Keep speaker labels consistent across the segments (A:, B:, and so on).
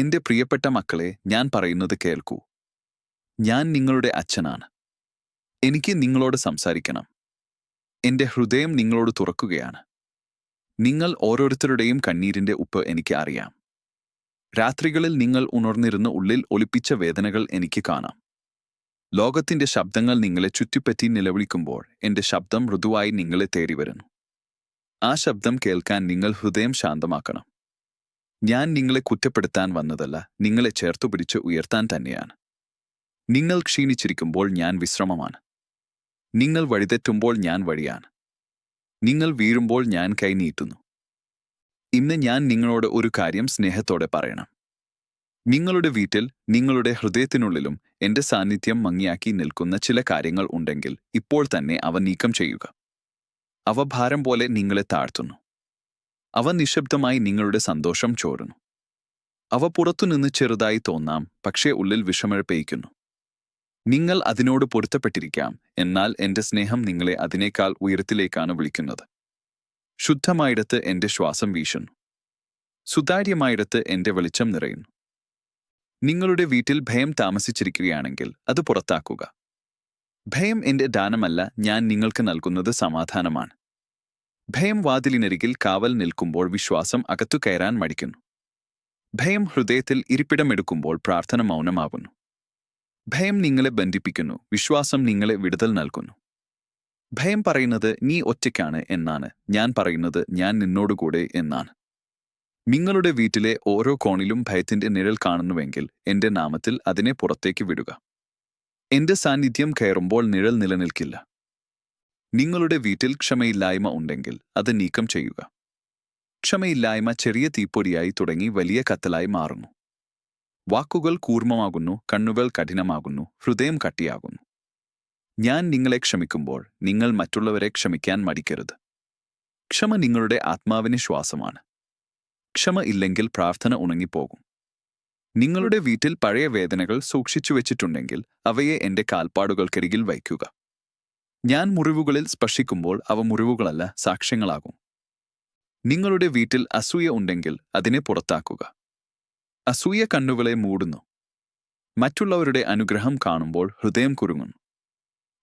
A: എന്റെ പ്രിയപ്പെട്ട മക്കളെ ഞാൻ പറയുന്നത് കേൾക്കൂ. ഞാൻ നിങ്ങളുടെ അച്ഛനാണ്. എനിക്ക് നിങ്ങളോട് സംസാരിക്കണം. എന്റെ ഹൃദയം നിങ്ങളോട് തുറക്കുകയാണ്. നിങ്ങൾ ഓരോരുത്തരുടെയും കണ്ണീരിന്റെ ഉപ്പ് എനിക്ക് അറിയാം. രാത്രികളിൽ നിങ്ങൾ ഉണർന്നിരുന്ന് ഉള്ളിൽ ഒളിപ്പിച്ച വേദനകൾ എനിക്ക് കാണാം. ലോകത്തിന്റെ ശബ്ദങ്ങൾ നിങ്ങളെ ചുറ്റിപ്പറ്റി നിലവിളിക്കുമ്പോൾ എന്റെ ശബ്ദം മൃദുവായി നിങ്ങളെ തേടി വരുന്നു ആ ശബ്ദം കേൾക്കാൻ നിങ്ങൾ ഹൃദയം ശാന്തമാക്കണം. ഞാൻ നിങ്ങളെ കുറ്റപ്പെടുത്താൻ വന്നതല്ല നിങ്ങളെ ചേർത്തുപിടിച്ച് ഉയർത്താൻ തന്നെയാണ്. നിങ്ങൾ ക്ഷീണിച്ചിരിക്കുമ്പോൾ ഞാൻ വിശ്രമമാണ്. നിങ്ങൾ വഴിതെറ്റുമ്പോൾ ഞാൻ വഴിയാണ്. നിങ്ങൾ വീഴുമ്പോൾ ഞാൻ കൈനീട്ടുന്നു ഇന്ന് ഞാൻ നിങ്ങളോട് ഒരു കാര്യം സ്നേഹത്തോടെ പറയണം. നിങ്ങളുടെ വീട്ടിൽ നിങ്ങളുടെ ഹൃദയത്തിനുള്ളിലും എന്റെ സാന്നിധ്യം മങ്ങിയാക്കി നിൽക്കുന്ന ചില കാര്യങ്ങൾ ഉണ്ടെങ്കിൽ ഇപ്പോൾ തന്നെ അവ നീക്കം ചെയ്യുക. അവ ഭാരം പോലെ നിങ്ങളെ താഴ്ത്തുന്നു. അവ നിശബ്ദമായി നിങ്ങളുടെ സന്തോഷം ചോരുന്നു. അവ പുറത്തുനിന്ന് ചെറുതായി തോന്നാം പക്ഷേ ഉള്ളിൽ വിഷമഴപ്പയിക്കുന്നു നിങ്ങൾ അതിനോട് പൊരുത്തപ്പെട്ടിരിക്കാം എന്നാൽ എന്റെ സ്നേഹം നിങ്ങളെ അതിനേക്കാൾ ഉയരത്തിലേക്കാണ് വിളിക്കുന്നത്. ശുദ്ധമായിടത്ത് എന്റെ ശ്വാസം വീശുന്നു. സുതാര്യമായിടത്ത് എന്റെ വെളിച്ചം നിറയുന്നു. നിങ്ങളുടെ വീട്ടിൽ ഭയം താമസിച്ചിരിക്കുകയാണെങ്കിൽ അത് പുറത്താക്കുക. ഭയം എന്റെ ദാനമല്ല ഞാൻ നിങ്ങൾക്ക് നൽകുന്നത് സമാധാനമാണ്. ഭയം വാതിലിനരികിൽ കാവൽ നിൽക്കുമ്പോൾ വിശ്വാസം അകത്തു കയറാൻ മടിക്കുന്നു. ഭയം ഹൃദയത്തിൽ ഇരിപ്പിടമെടുക്കുമ്പോൾ പ്രാർത്ഥന മൗനമാകുന്നു. ഭയം നിങ്ങളെ ബന്ധിപ്പിക്കുന്നു വിശ്വാസം നിങ്ങളെ വിടുതൽ നൽകുന്നു. ഭയം പറയുന്നത് നീ ഒറ്റയ്ക്കാണ് എന്നാണ് ഞാൻ പറയുന്നത് ഞാൻ നിന്നോടുകൂടെ എന്നാണ്. നിങ്ങളുടെ വീട്ടിലെ ഓരോ കോണിലും ഭയത്തിന്റെ നിഴൽ കാണുന്നുവെങ്കിൽ എന്റെ നാമത്തിൽ അതിനെ പുറത്തേക്ക് വിടുക. എന്റെ സാന്നിധ്യം കയറുമ്പോൾ നിഴൽ നിലനിൽക്കില്ല. നിങ്ങളുടെ വീട്ടിൽ ക്ഷമയില്ലായ്മ ഉണ്ടെങ്കിൽ അത് നീക്കം ചെയ്യുക. ക്ഷമയില്ലായ്മ ചെറിയ തീപ്പൊടിയായി തുടങ്ങി വലിയ കത്തലായി മാറുന്നു. വാക്കുകൾ കൂർമ്മമാകുന്നു കണ്ണുകൾ കഠിനമാകുന്നു ഹൃദയം കട്ടിയാകുന്നു. ഞാൻ നിങ്ങളെ ക്ഷമിക്കുമ്പോൾ നിങ്ങൾ മറ്റുള്ളവരെ ക്ഷമിക്കാൻ മടിക്കരുത്. ക്ഷമ നിങ്ങളുടെ ആത്മാവിന് ശ്വാസമാണ്. ക്ഷമ ഇല്ലെങ്കിൽ പ്രാർത്ഥന ഉണങ്ങിപ്പോകും. നിങ്ങളുടെ വീട്ടിൽ പഴയ വേദനകൾ സൂക്ഷിച്ചു വെച്ചിട്ടുണ്ടെങ്കിൽ അവയെ എന്റെ കാൽപ്പാടുകൾക്കരികിൽ വയ്ക്കുക. ഞാൻ മുറിവുകളിൽ സ്പർശിക്കുമ്പോൾ അവ മുറിവുകളല്ല സാക്ഷ്യങ്ങളാകും. നിങ്ങളുടെ വീട്ടിൽ അസൂയ ഉണ്ടെങ്കിൽ അതിനെ പുറത്താക്കുക. അസൂയ കണ്ണുകളെ മൂടുന്നു. മറ്റുള്ളവരുടെ അനുഗ്രഹം കാണുമ്പോൾ ഹൃദയം കുരുങ്ങുന്നു.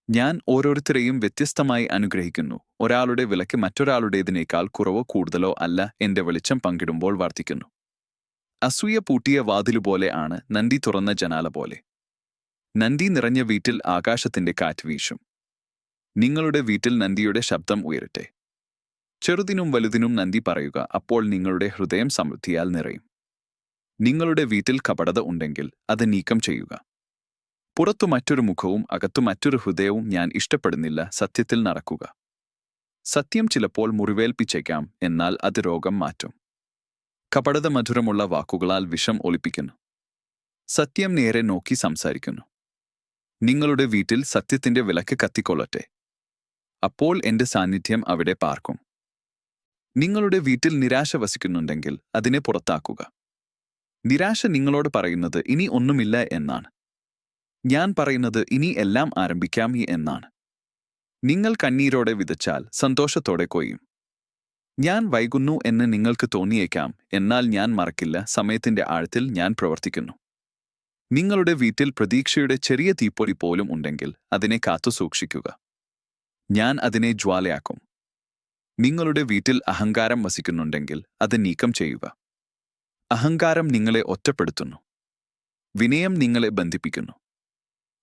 A: ഞാൻ ഓരോരുത്തരെയും വ്യത്യസ്തമായി അനുഗ്രഹിക്കുന്നു. ഒരാളുടെ വിലക്ക് മറ്റൊരാളുടേതിനേക്കാൾ കുറവോ കൂടുതലോ അല്ല എന്റെ വെളിച്ചം പങ്കിടുമ്പോൾ വർദ്ധിക്കുന്നു അസൂയ പൂട്ടിയ വാതിലുപോലെ ആണ് നന്ദി തുറന്ന ജനാല പോലെ. നന്ദി നിറഞ്ഞ വീട്ടിൽ ആകാശത്തിന്റെ കാറ്റ് വീശും. നിങ്ങളുടെ വീട്ടിൽ നന്ദിയുടെ ശബ്ദം ഉയരട്ടെ. ചെറുതിനും വലുതിനും നന്ദി പറയുക അപ്പോൾ നിങ്ങളുടെ ഹൃദയം സമൃദ്ധിയാൽ നിറയും. നിങ്ങളുടെ വീട്ടിൽ കപടത ഉണ്ടെങ്കിൽ അത് നീക്കം ചെയ്യുക. പുറത്തു മറ്റൊരു മുഖവും അകത്തു മറ്റൊരു ഹൃദയവും ഞാൻ ഇഷ്ടപ്പെടുന്നില്ല സത്യത്തിൽ നടക്കുക. സത്യം ചിലപ്പോൾ മുറിവേൽപ്പിച്ചേക്കാം എന്നാൽ അത് രോഗം മാറ്റും. കപടത മധുരമുള്ള വാക്കുകളാൽ വിഷം ഒളിപ്പിക്കുന്നു. സത്യം നേരെ നോക്കി സംസാരിക്കുന്നു. നിങ്ങളുടെ വീട്ടിൽ സത്യത്തിന്റെ വിലക്ക് കത്തിക്കൊള്ളട്ടെ. അപ്പോൾ എന്റെ സാന്നിധ്യം അവിടെ പാർക്കും. നിങ്ങളുടെ വീട്ടിൽ നിരാശ വസിക്കുന്നുണ്ടെങ്കിൽ അതിനെ പുറത്താക്കുക. നിരാശ നിങ്ങളോട് പറയുന്നത് ഇനി ഒന്നുമില്ല എന്നാണ്. ഞാൻ പറയുന്നത് ഇനി എല്ലാം ആരംഭിക്കാം എന്നാണ്. നിങ്ങൾ കണ്ണീരോടെ വിതച്ചാൽ സന്തോഷത്തോടെ കൊയ്യും. ഞാൻ വൈകുന്നു എന്ന് നിങ്ങൾക്ക് തോന്നിയേക്കാം എന്നാൽ ഞാൻ മറക്കില്ല സമയത്തിന്റെ ആഴത്തിൽ ഞാൻ പ്രവർത്തിക്കുന്നു. നിങ്ങളുടെ വീട്ടിൽ പ്രതീക്ഷയുടെ ചെറിയ തീപ്പൊരി പോലും ഉണ്ടെങ്കിൽ അതിനെ കാത്തു സൂക്ഷിക്കുക ഞാൻ അതിനെ ജ്വാലയാക്കും. നിങ്ങളുടെ വീട്ടിൽ അഹങ്കാരം വസിക്കുന്നുണ്ടെങ്കിൽ അത് നീക്കം ചെയ്യുക. അഹങ്കാരം നിങ്ങളെ ഒറ്റപ്പെടുത്തുന്നു. വിനയം നിങ്ങളെ ബന്ധിപ്പിക്കുന്നു.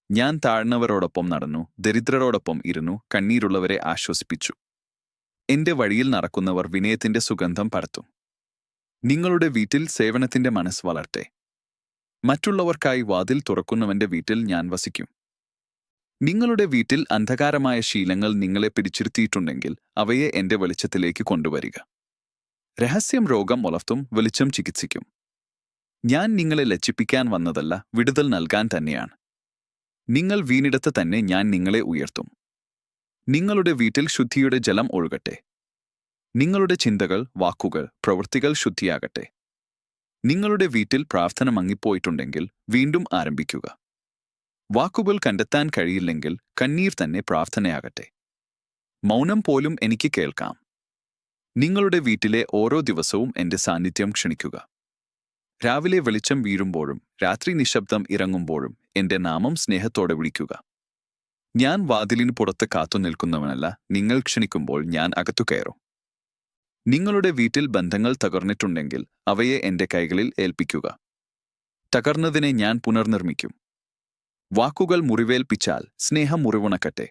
A: ഞാൻ താഴ്ന്നവരോടൊപ്പം നടന്നു ദരിദ്രരോടൊപ്പം ഇരുന്നു കണ്ണീരുള്ളവരെ ആശ്വസിപ്പിച്ചു. എന്റെ വഴിയിൽ നടക്കുന്നവർ വിനയത്തിന്റെ സുഗന്ധം പരത്തും. നിങ്ങളുടെ വീട്ടിൽ സേവനത്തിന്റെ മനസ്സ് വളർത്തെ. മറ്റുള്ളവർക്കായി വാതിൽ തുറക്കുന്നവന്റെ വീട്ടിൽ ഞാൻ വസിക്കും. നിങ്ങളുടെ വീട്ടിൽ അന്ധകാരമായ ശീലങ്ങൾ നിങ്ങളെ പിടിച്ചിരുത്തിയിട്ടുണ്ടെങ്കിൽ അവയെ എന്റെ വെളിച്ചത്തിലേക്ക് കൊണ്ടുവരിക. രഹസ്യം രോഗം വളർത്തും വെളിച്ചം ചികിത്സിക്കും. ഞാൻ നിങ്ങളെ ലജ്ജിപ്പിക്കാൻ വന്നതല്ല വിടുതൽ നൽകാൻ തന്നെയാണ്. നിങ്ങൾ വീണിടത്ത് തന്നെ ഞാൻ നിങ്ങളെ ഉയർത്തും. നിങ്ങളുടെ വീട്ടിൽ ശുദ്ധിയുടെ ജലം ഒഴുകട്ടെ. നിങ്ങളുടെ ചിന്തകൾ വാക്കുകൾ പ്രവൃത്തികൾ ശുദ്ധിയാകട്ടെ. നിങ്ങളുടെ വീട്ടിൽ പ്രാർത്ഥന മങ്ങിപ്പോയിട്ടുണ്ടെങ്കിൽ വീണ്ടും ആരംഭിക്കുക. വാക്കുകൾ കണ്ടെത്താൻ കഴിയില്ലെങ്കിൽ കണ്ണീർ തന്നെ പ്രാർത്ഥനയാകട്ടെ. മൗനം പോലും എനിക്ക് കേൾക്കാം. നിങ്ങളുടെ വീട്ടിലെ ഓരോ ദിവസവും എന്റെ സാന്നിധ്യം ക്ഷണിക്കുക. രാവിലെ വെളിച്ചം വീഴുമ്പോഴും രാത്രി നിശബ്ദം ഇറങ്ങുമ്പോഴും എന്റെ നാമം സ്നേഹത്തോടെ വിളിക്കുക. ഞാൻ വാതിലിന് പുറത്ത് കാത്തു നിൽക്കുന്നവനല്ല നിങ്ങൾ ക്ഷണിക്കുമ്പോൾ ഞാൻ അകത്തു കയറും. നിങ്ങളുടെ വീട്ടിൽ ബന്ധങ്ങൾ തകർന്നിട്ടുണ്ടെങ്കിൽ അവയെ എന്റെ കൈകളിൽ ഏൽപ്പിക്കുക. തകർന്നതിനെ ഞാൻ പുനർനിർമ്മിക്കും. വാക്കുകൾ മുറിവേൽപ്പിച്ചാൽ സ്നേഹം മുറിവുണക്കട്ടെ.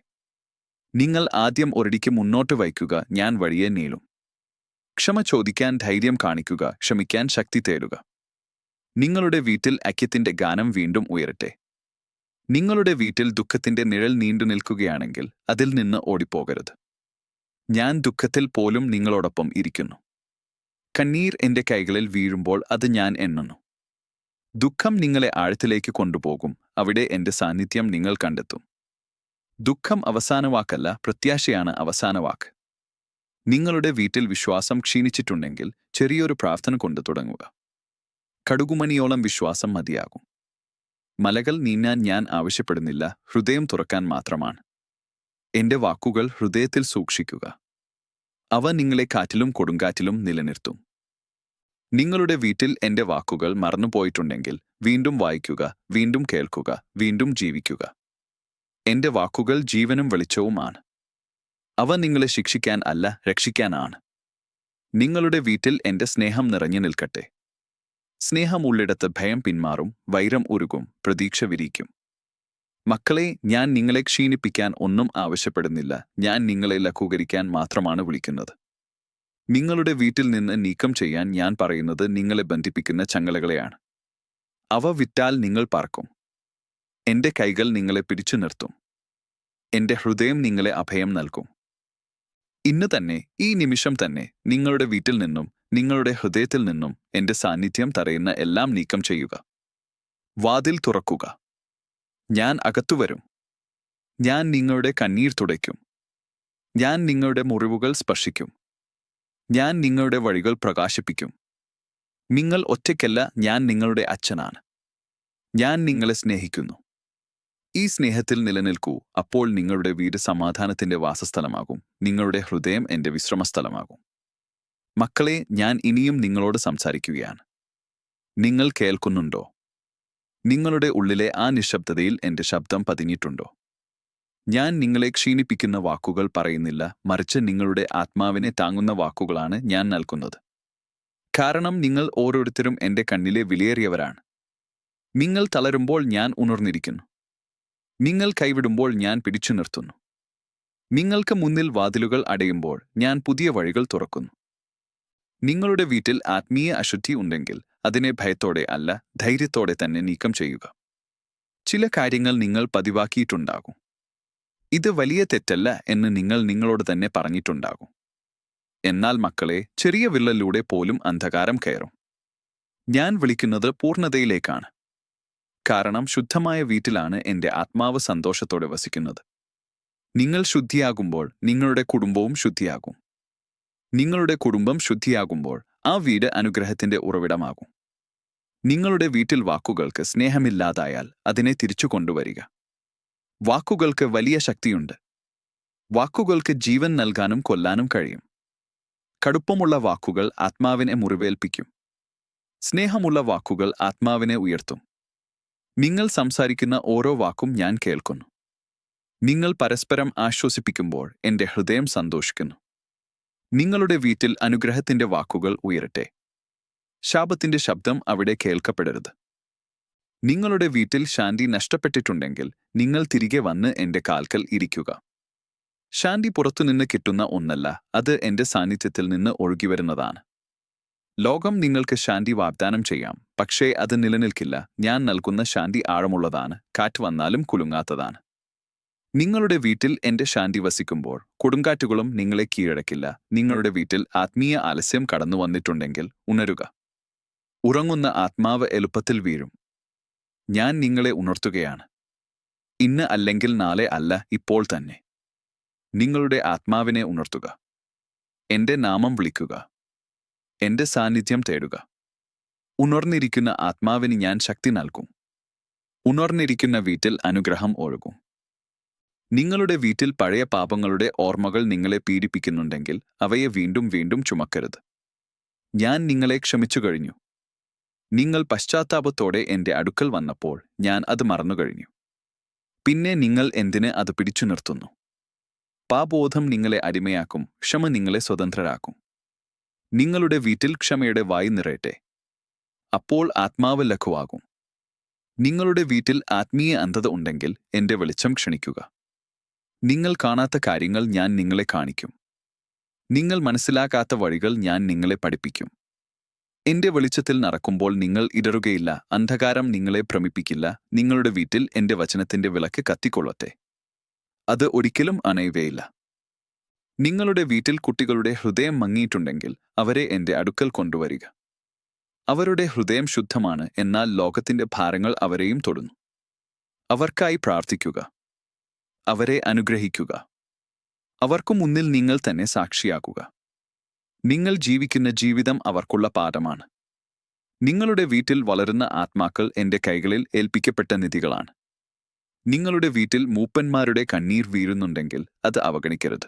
A: നിങ്ങൾ ആദ്യം ഒരടിക്ക് മുന്നോട്ട് വയ്ക്കുക ഞാൻ വഴിയെ നീളും. ക്ഷമ ചോദിക്കാൻ ധൈര്യം കാണിക്കുക ക്ഷമിക്കാൻ ശക്തി തേടുക. നിങ്ങളുടെ വീട്ടിൽ ഐക്യത്തിന്റെ ഗാനം വീണ്ടും ഉയരട്ടെ. നിങ്ങളുടെ വീട്ടിൽ ദുഃഖത്തിന്റെ നിഴൽ നീണ്ടു നിൽക്കുകയാണെങ്കിൽ അതിൽ നിന്ന് ഓടിപ്പോകരുത്. ഞാൻ ദുഃഖത്തിൽ പോലും നിങ്ങളോടൊപ്പം ഇരിക്കുന്നു. കണ്ണീർ എന്റെ കൈകളിൽ വീഴുമ്പോൾ അത് ഞാൻ എണ്ണുന്നു. ദുഃഖം നിങ്ങളെ ആഴത്തിലേക്ക് കൊണ്ടുപോകും അവിടെ എന്റെ സാന്നിധ്യം നിങ്ങൾ കണ്ടെത്തും. ദുഃഖം അവസാന വാക്കല്ല പ്രത്യാശയാണ് അവസാന വാക്ക്. നിങ്ങളുടെ വീട്ടിൽ വിശ്വാസം ക്ഷീണിച്ചിട്ടുണ്ടെങ്കിൽ ചെറിയൊരു പ്രാർത്ഥന കൊണ്ട് തുടങ്ങുക. കടുകുമണിയോളം വിശ്വാസം മതിയാകും. മലകൾ നീങ്ങാൻ ഞാൻ ആവശ്യപ്പെടുന്നില്ല ഹൃദയം തുറക്കാൻ മാത്രമാണ്. എന്റെ വാക്കുകൾ ഹൃദയത്തിൽ സൂക്ഷിക്കുക. അവ നിങ്ങളെ കാറ്റിലും കൊടുങ്കാറ്റിലും നിലനിർത്തും. നിങ്ങളുടെ വീട്ടിൽ എന്റെ വാക്കുകൾ മറന്നുപോയിട്ടുണ്ടെങ്കിൽ വീണ്ടും വായിക്കുക വീണ്ടും കേൾക്കുക വീണ്ടും ജീവിക്കുക. എന്റെ വാക്കുകൾ ജീവനും വെളിച്ചവുമാണ്. അവ നിങ്ങളെ ശിക്ഷിക്കാൻ അല്ല രക്ഷിക്കാനാണ്. നിങ്ങളുടെ വീട്ടിൽ എന്റെ സ്നേഹം നിറഞ്ഞു നിൽക്കട്ടെ. സ്നേഹം ഉള്ളിടത്ത് ഭയം പിന്മാറും വൈരം ഉരുകും പ്രതീക്ഷ വിരിക്കും. മക്കളെ ഞാൻ നിങ്ങളെ ക്ഷീണിപ്പിക്കാൻ ഒന്നും ആവശ്യപ്പെടുന്നില്ല ഞാൻ നിങ്ങളെ ലഘൂകരിക്കാൻ മാത്രമാണ് വിളിക്കുന്നത്. നിങ്ങളുടെ വീട്ടിൽ നിന്ന് നീക്കം ചെയ്യാൻ ഞാൻ പറയുന്നത് നിങ്ങളെ ബന്ധിപ്പിക്കുന്ന ചങ്ങലകളെയാണ്. അവ വിറ്റാൽ നിങ്ങൾ പറക്കും എന്റെ കൈകൾ നിങ്ങളെ പിടിച്ചു നിർത്തും. എന്റെ ഹൃദയം നിങ്ങളെ അഭയം നൽകും. ഇന്ന് തന്നെ ഈ നിമിഷം തന്നെ നിങ്ങളുടെ വീട്ടിൽ നിന്നും നിങ്ങളുടെ ഹൃദയത്തിൽ നിന്നും എന്റെ സാന്നിധ്യം തറയുന്ന എല്ലാം നീക്കം ചെയ്യുക. വാതിൽ തുറക്കുക. ഞാൻ അകത്തുവരും ഞാൻ നിങ്ങളുടെ കണ്ണീർ തുടയ്ക്കും. ഞാൻ നിങ്ങളുടെ മുറിവുകൾ സ്പർശിക്കും. ഞാൻ നിങ്ങളുടെ വഴികൾ പ്രകാശിപ്പിക്കും. നിങ്ങൾ ഒറ്റയ്ക്കല്ല ഞാൻ നിങ്ങളുടെ അച്ഛനാണ്. ഞാൻ നിങ്ങളെ സ്നേഹിക്കുന്നു. ഈ സ്നേഹത്തിൽ നിലനിൽക്കൂ അപ്പോൾ നിങ്ങളുടെ വീട് സമാധാനത്തിന്റെ വാസസ്ഥലമാകും നിങ്ങളുടെ ഹൃദയം എന്റെ വിശ്രമസ്ഥലമാകും. മക്കളെ ഞാൻ ഇനിയും നിങ്ങളോട് സംസാരിക്കുകയാണ്. നിങ്ങൾ കേൾക്കുന്നുണ്ടോ? നിങ്ങളുടെ ഉള്ളിലെ ആ നിശബ്ദതയിൽ എന്റെ ശബ്ദം പതിഞ്ഞിട്ടുണ്ടോ? ഞാൻ നിങ്ങളെ ക്ഷീണിപ്പിക്കുന്ന വാക്കുകൾ പറയുന്നില്ല മറിച്ച് നിങ്ങളുടെ ആത്മാവിനെ താങ്ങുന്ന വാക്കുകളാണ് ഞാൻ നൽകുന്നത്. കാരണം നിങ്ങൾ ഓരോരുത്തരും എന്റെ കണ്ണിലെ വിലയേറിയവരാണ്. നിങ്ങൾ തളരുമ്പോൾ ഞാൻ ഉണർന്നിരിക്കുന്നു. നിങ്ങൾ കൈവിടുമ്പോൾ ഞാൻ പിടിച്ചു നിർത്തുന്നു. നിങ്ങൾക്ക് മുന്നിൽ വാതിലുകൾ അടയുമ്പോൾ ഞാൻ പുതിയ വഴികൾ തുറക്കുന്നു. നിങ്ങളുടെ വീട്ടിൽ ആത്മീയ അശുദ്ധി ഉണ്ടെങ്കിൽ അതിനെ ഭയത്തോടെ അല്ല ധൈര്യത്തോടെ തന്നെ നീക്കം ചെയ്യുക. ചില കാര്യങ്ങൾ നിങ്ങൾ പതിവാക്കിയിട്ടുണ്ടാകും. ഇത് വലിയ തെറ്റല്ല എന്ന് നിങ്ങൾ നിങ്ങളോട് തന്നെ പറഞ്ഞിട്ടുണ്ടാകും. എന്നാൽ മക്കളെ ചെറിയ വിള്ളലിലൂടെ പോലും അന്ധകാരം കയറും. ഞാൻ വിളിക്കുന്നത് പൂർണതയിലേക്കാണ്. കാരണം ശുദ്ധമായ വീട്ടിലാണ് എന്റെ ആത്മാവ് സന്തോഷത്തോടെ വസിക്കുന്നത്. നിങ്ങൾ ശുദ്ധിയാകുമ്പോൾ നിങ്ങളുടെ കുടുംബവും ശുദ്ധിയാകും. നിങ്ങളുടെ കുടുംബം ശുദ്ധിയാകുമ്പോൾ ആ വീട് അനുഗ്രഹത്തിന്റെ ഉറവിടമാകും. നിങ്ങളുടെ വീട്ടിൽ വാക്കുകൾക്ക് സ്നേഹമില്ലാതായാൽ അതിനെ തിരിച്ചു കൊണ്ടുവരിക. വാക്കുകൾക്ക് വലിയ ശക്തിയുണ്ട്. വാക്കുകൾക്ക് ജീവൻ നൽകാനും കൊല്ലാനും കഴിയും. കടുപ്പമുള്ള വാക്കുകൾ ആത്മാവിനെ മുറിവേൽപ്പിക്കും. സ്നേഹമുള്ള വാക്കുകൾ ആത്മാവിനെ ഉയർത്തും. നിങ്ങൾ സംസാരിക്കുന്ന ഓരോ വാക്കും ഞാൻ കേൾക്കുന്നു. നിങ്ങൾ പരസ്പരം ആശ്വസിപ്പിക്കുമ്പോൾ എന്റെ ഹൃദയം സന്തോഷിക്കുന്നു. നിങ്ങളുടെ വീട്ടിൽ അനുഗ്രഹത്തിന്റെ വാക്കുകൾ ഉയരട്ടെ. ശാപത്തിന്റെ ശബ്ദം അവിടെ കേൾക്കപ്പെടരുത്. നിങ്ങളുടെ വീട്ടിൽ ശാന്തി നഷ്ടപ്പെട്ടിട്ടുണ്ടെങ്കിൽ നിങ്ങൾ തിരികെ വന്ന് എന്റെ കാൽക്കൽ ഇരിക്കുക. ശാന്തി പുറത്തുനിന്ന് കിട്ടുന്ന ഒന്നല്ല അത് എന്റെ സാന്നിധ്യത്തിൽ നിന്ന് ഒഴുകിവരുന്നതാണ്. ലോകം നിങ്ങൾക്ക് ശാന്തി വാഗ്ദാനം ചെയ്യാം പക്ഷേ അത് നിലനിൽക്കില്ല ഞാൻ നൽകുന്ന ശാന്തി ആഴമുള്ളതാണ് കാറ്റ് വന്നാലും കുലുങ്ങാത്തതാണ്. നിങ്ങളുടെ വീട്ടിൽ എന്റെ ശാന്തി വസിക്കുമ്പോൾ കൊടുങ്കാറ്റുകളും നിങ്ങളെ കീഴടക്കില്ല നിങ്ങളുടെ വീട്ടിൽ ആത്മീയ ആലസ്യം കടന്നു വന്നിട്ടുണ്ടെങ്കിൽ ഉണരുക. ഉറങ്ങുന്ന ആത്മാവ് എളുപ്പത്തിൽ വീഴും ഞാൻ നിങ്ങളെ ഉണർത്തുകയാണ്. ഇന്ന് അല്ലെങ്കിൽ നാളെ അല്ല ഇപ്പോൾ തന്നെ. നിങ്ങളുടെ ആത്മാവിനെ ഉണർത്തുക. എന്റെ നാമം വിളിക്കുക. എന്റെ സാന്നിധ്യം തേടുക. ഉണർന്നിരിക്കുന്ന ആത്മാവിന് ഞാൻ ശക്തി നൽകും. ഉണർന്നിരിക്കുന്ന വീട്ടിൽ അനുഗ്രഹം ഒഴുകും. നിങ്ങളുടെ വീട്ടിൽ പഴയ പാപങ്ങളുടെ ഓർമ്മകൾ നിങ്ങളെ പീഡിപ്പിക്കുന്നുണ്ടെങ്കിൽ അവയെ വീണ്ടും വീണ്ടും ചുമക്കരുത്. ഞാൻ നിങ്ങളെ ക്ഷമിച്ചു കഴിഞ്ഞു നിങ്ങൾ പശ്ചാത്താപത്തോടെ എന്റെ അടുക്കൽ വന്നപ്പോൾ ഞാൻ അത് മറന്നുകഴിഞ്ഞു. പിന്നെ നിങ്ങൾ എന്തിന് അത് പിടിച്ചു നിർത്തുന്നു? പാബോധം നിങ്ങളെ അടിമയാക്കും ക്ഷമ നിങ്ങളെ സ്വതന്ത്രരാക്കും. നിങ്ങളുടെ വീട്ടിൽ ക്ഷമയുടെ വായി നിറയട്ടെ. അപ്പോൾ ആത്മാവ് ലഘുവാകും. നിങ്ങളുടെ വീട്ടിൽ ആത്മീയ അന്ധത ഉണ്ടെങ്കിൽ എന്റെ വെളിച്ചം ക്ഷണിക്കുക. നിങ്ങൾ കാണാത്ത കാര്യങ്ങൾ ഞാൻ നിങ്ങളെ കാണിക്കും. നിങ്ങൾ മനസ്സിലാക്കാത്ത വഴികൾ ഞാൻ നിങ്ങളെ പഠിപ്പിക്കും. എന്റെ വെളിച്ചത്തിൽ നടക്കുമ്പോൾ നിങ്ങൾ ഇടറുകയില്ല അന്ധകാരം നിങ്ങളെ ഭ്രമിപ്പിക്കില്ല നിങ്ങളുടെ വീട്ടിൽ എന്റെ വചനത്തിന്റെ വിളക്ക് കത്തിക്കൊള്ളട്ടെ. അത് ഒരിക്കലും അണയുകയില്ല. നിങ്ങളുടെ വീട്ടിൽ കുട്ടികളുടെ ഹൃദയം മങ്ങിയിട്ടുണ്ടെങ്കിൽ അവരെ എന്റെ അടുക്കൽ കൊണ്ടുവരിക. അവരുടെ ഹൃദയം ശുദ്ധമാണ് എന്നാൽ ലോകത്തിന്റെ ഭാരങ്ങൾ അവരെയും തൊടുന്നു. അവർക്കായി പ്രാർത്ഥിക്കുക. അവരെ അനുഗ്രഹിക്കുക. അവർക്കു മുന്നിൽ നിങ്ങൾ തന്നെ സാക്ഷിയാക്കുക. നിങ്ങൾ ജീവിക്കുന്ന ജീവിതം അവർക്കുള്ള പാഠമാണ്. നിങ്ങളുടെ വീട്ടിൽ വളരുന്ന ആത്മാക്കൾ എന്റെ കൈകളിൽ ഏൽപ്പിക്കപ്പെട്ട നിധികളാണ്. നിങ്ങളുടെ വീട്ടിൽ മൂപ്പന്മാരുടെ കണ്ണീർ വീഴുന്നുണ്ടെങ്കിൽ അത് അവഗണിക്കരുത്.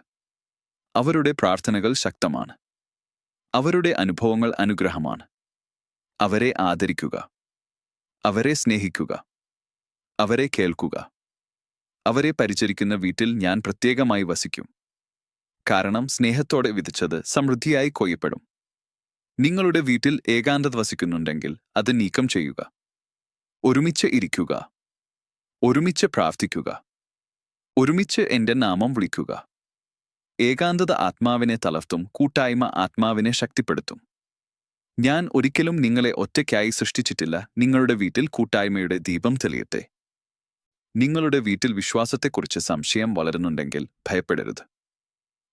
A: അവരുടെ പ്രാർത്ഥനകൾ ശക്തമാണ്. അവരുടെ അനുഭവങ്ങൾ അനുഗ്രഹമാണ്. അവരെ ആദരിക്കുക. അവരെ സ്നേഹിക്കുക. അവരെ കേൾക്കുക. അവരെ പരിചരിക്കുന്ന വീട്ടിൽ ഞാൻ പ്രത്യേകമായി വസിക്കും. കാരണം സ്നേഹത്തോടെ വിധിച്ചത് സമൃദ്ധിയായി കൊയ്യപ്പെടും. നിങ്ങളുടെ വീട്ടിൽ ഏകാന്തത വസിക്കുന്നുണ്ടെങ്കിൽ അത് നീക്കം ചെയ്യുക. ഒരുമിച്ച് ഇരിക്കുക. ഒരുമിച്ച് പ്രാർത്ഥിക്കുക. ഒരുമിച്ച് എന്റെ നാമം വിളിക്കുക. ഏകാന്തത ആത്മാവിനെ തളർത്തും കൂട്ടായ്മ ആത്മാവിനെ ശക്തിപ്പെടുത്തും. ഞാൻ ഒരിക്കലും നിങ്ങളെ ഒറ്റയ്ക്കായി സൃഷ്ടിച്ചിട്ടില്ല. നിങ്ങളുടെ വീട്ടിൽ കൂട്ടായ്മയുടെ ദീപം തെളിയട്ടെ. നിങ്ങളുടെ വീട്ടിൽ വിശ്വാസത്തെക്കുറിച്ച് സംശയം വളരുന്നുണ്ടെങ്കിൽ ഭയപ്പെടരുത്.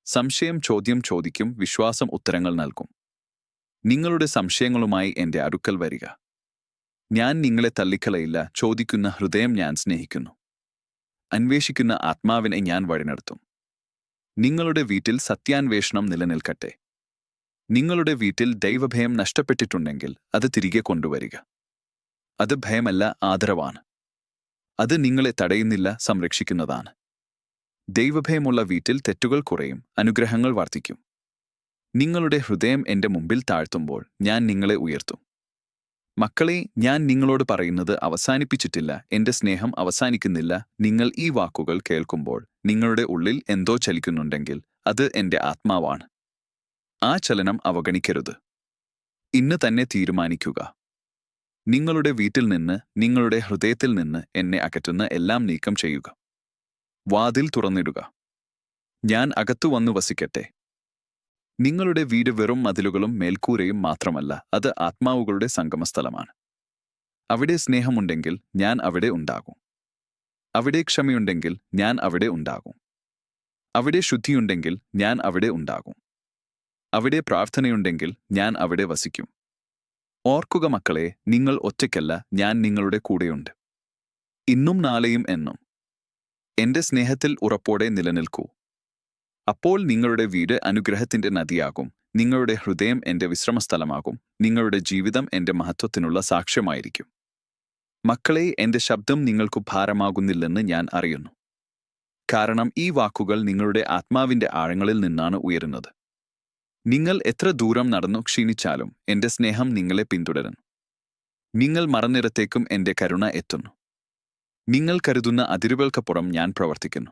A: സംശയം ചോദ്യം ചോദിക്കും വിശ്വാസം ഉത്തരങ്ങൾ നൽകും. നിങ്ങളുടെ സംശയങ്ങളുമായി എന്റെ അടുക്കൽ വരിക. ഞാൻ നിങ്ങളെ തള്ളിക്കളയില്ല ചോദിക്കുന്ന ഹൃദയം ഞാൻ സ്നേഹിക്കുന്നു. അന്വേഷിക്കുന്ന ആത്മാവിനെ ഞാൻ വഴിനടത്തും. നിങ്ങളുടെ വീട്ടിൽ സത്യാന്വേഷണം നിലനിൽക്കട്ടെ. നിങ്ങളുടെ വീട്ടിൽ ദൈവഭയം നഷ്ടപ്പെട്ടിട്ടുണ്ടെങ്കിൽ അത് തിരികെ കൊണ്ടുവരിക. അത് ഭയമല്ല ആദരവാണ്. അത് നിങ്ങളെ തടയുന്നില്ല സംരക്ഷിക്കുന്നതാണ്. ദൈവഭയമുള്ള വീട്ടിൽ തെറ്റുകൾ കുറയും അനുഗ്രഹങ്ങൾ വർദ്ധിക്കും നിങ്ങളുടെ ഹൃദയം എന്റെ മുമ്പിൽ താഴ്ത്തുമ്പോൾ ഞാൻ നിങ്ങളെ ഉയർത്തും. മക്കളെ ഞാൻ നിങ്ങളോട് പറയുന്നത് അവസാനിപ്പിച്ചിട്ടില്ല എന്റെ സ്നേഹം അവസാനിക്കുന്നില്ല നിങ്ങൾ ഈ വാക്കുകൾ കേൾക്കുമ്പോൾ നിങ്ങളുടെ ഉള്ളിൽ എന്തോ ചലിക്കുന്നുണ്ടെങ്കിൽ അത് എന്റെ ആത്മാവാണ്. ആ ചലനം അവഗണിക്കരുത്. ഇന്ന് തന്നെ തീരുമാനിക്കുക. നിങ്ങളുടെ വീട്ടിൽ നിന്ന് നിങ്ങളുടെ ഹൃദയത്തിൽ നിന്ന് എന്നെ അകറ്റുന്ന എല്ലാം നീക്കം ചെയ്യുക. വാതിൽ തുറന്നിടുക. ഞാൻ അകത്തു വന്നു വസിക്കട്ടെ. നിങ്ങളുടെ വീട് വെറും മതിലുകളും മേൽക്കൂരയും മാത്രമല്ല അത് ആത്മാവുകളുടെ സംഗമസ്ഥലമാണ്. അവിടെ സ്നേഹമുണ്ടെങ്കിൽ ഞാൻ അവിടെ ഉണ്ടാകും. അവിടെ ക്ഷമയുണ്ടെങ്കിൽ ഞാൻ അവിടെ ഉണ്ടാകും. അവിടെ ശുദ്ധിയുണ്ടെങ്കിൽ ഞാൻ അവിടെ ഉണ്ടാകും. അവിടെ പ്രാർത്ഥനയുണ്ടെങ്കിൽ ഞാൻ അവിടെ വസിക്കും. ഓർക്കുക മക്കളെ നിങ്ങൾ ഒറ്റയ്ക്കല്ല ഞാൻ നിങ്ങളുടെ കൂടെയുണ്ട്. ഇന്നും നാളെയും എന്നും. എന്റെ സ്നേഹത്തിൽ ഉറപ്പോടെ നിലനിൽക്കൂ. അപ്പോൾ നിങ്ങളുടെ വീട് അനുഗ്രഹത്തിന്റെ നദിയാകും. നിങ്ങളുടെ ഹൃദയം എന്റെ വിശ്രമസ്ഥലമാകും. നിങ്ങളുടെ ജീവിതം എന്റെ മഹത്വത്തിനുള്ള സാക്ഷ്യമായിരിക്കും. മക്കളെ എന്റെ ശബ്ദം നിങ്ങൾക്കു ഭാരമാകുന്നില്ലെന്ന് ഞാൻ അറിയുന്നു. കാരണം ഈ വാക്കുകൾ നിങ്ങളുടെ ആത്മാവിന്റെ ആഴങ്ങളിൽ നിന്നാണ് ഉയരുന്നത്. നിങ്ങൾ എത്ര ദൂരം നടന്നു ക്ഷീണിച്ചാലും എന്റെ സ്നേഹം നിങ്ങളെ പിന്തുടരുന്നു. നിങ്ങൾ മറന്നിടത്തേക്കും എന്റെ കരുണ എത്തുന്നു. നിങ്ങൾ കരുതുന്ന അതിരുകൾക്കപ്പുറം ഞാൻ പ്രവർത്തിക്കുന്നു.